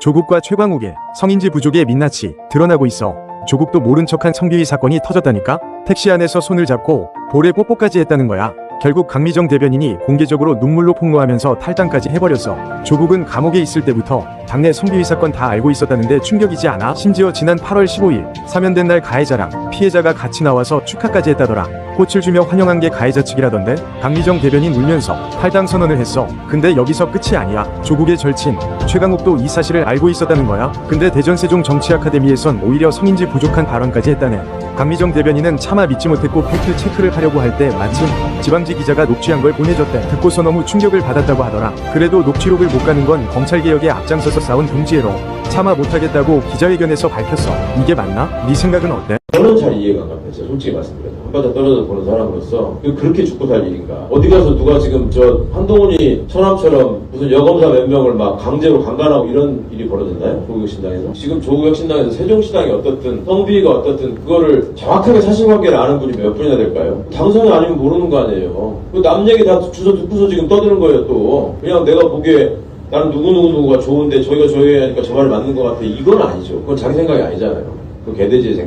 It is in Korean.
조국과 최광욱의 성인지 부족의 민낯이 드러나고 있어 조국도 모른 척한 성비위 사건이 터졌다니까? 택시 안에서 손을 잡고 볼에 뽀뽀까지 했다는 거야. 결국 강미정 대변인이 공개적으로 눈물로 폭로하면서 탈당까지 해버렸어. 조국은 감옥에 있을 때부터 당내 성비위 사건 다 알고 있었다는데 충격이지 않아? 심지어 지난 8월 15일 사면된 날 가해자랑 피해자가 같이 나와서 축하까지 했다더라. 꽃을 주며 환영한 게 가해자 측이라던데 강미정 대변인 울면서 탈당 선언을 했어. 근데 여기서 끝이 아니야. 조국의 절친 최강욱도 이 사실을 알고 있었다는 거야. 근데 대전 세종 정치 아카데미에선 오히려 성인지 부족한 발언까지 했다네. 강미정 대변인은 차마 믿지 못했고 팩트 체크를 하려고 할 때 마침 지방지 기자가 녹취한 걸 보내줬대. 듣고서 너무 충격을 받았다고 하더라. 그래도 녹취록을 못 가는 건 검찰 개혁에 앞장서서 싸운 동지애로 차마 못하겠다고 기자회견에서 밝혔어. 이게 맞나? 네 생각은 어때? 저는 잘 이해가 안 갑니다. 솔직히 말씀드려서. 한바닥 떨어져 보는 사람으로서 그렇게 죽고 살 일인가. 어디 가서 누가 지금 저 한동훈이 처남처럼 무슨 여검사 몇 명을 막 강제로 강간하고 이런 일이 벌어졌나요? 조국혁신당에서? 지금 조국혁신당에서 세종시당이 어떻든 성비가 어떻든 그거를 정확하게 사실관계를 아는 분이 몇 분이나 될까요? 당선이 아니면 모르는 거 아니에요. 그남 얘기 다 주워 듣고서 지금 떠드는 거예요 또. 그냥 내가 보기에 나는 누구누구누구가 좋은데 저희가 저희 하니까 저 말이 맞는 것 같아. 이건 아니죠. 그건 자기 생각이 아니잖아요. 그 개돼지의 생각.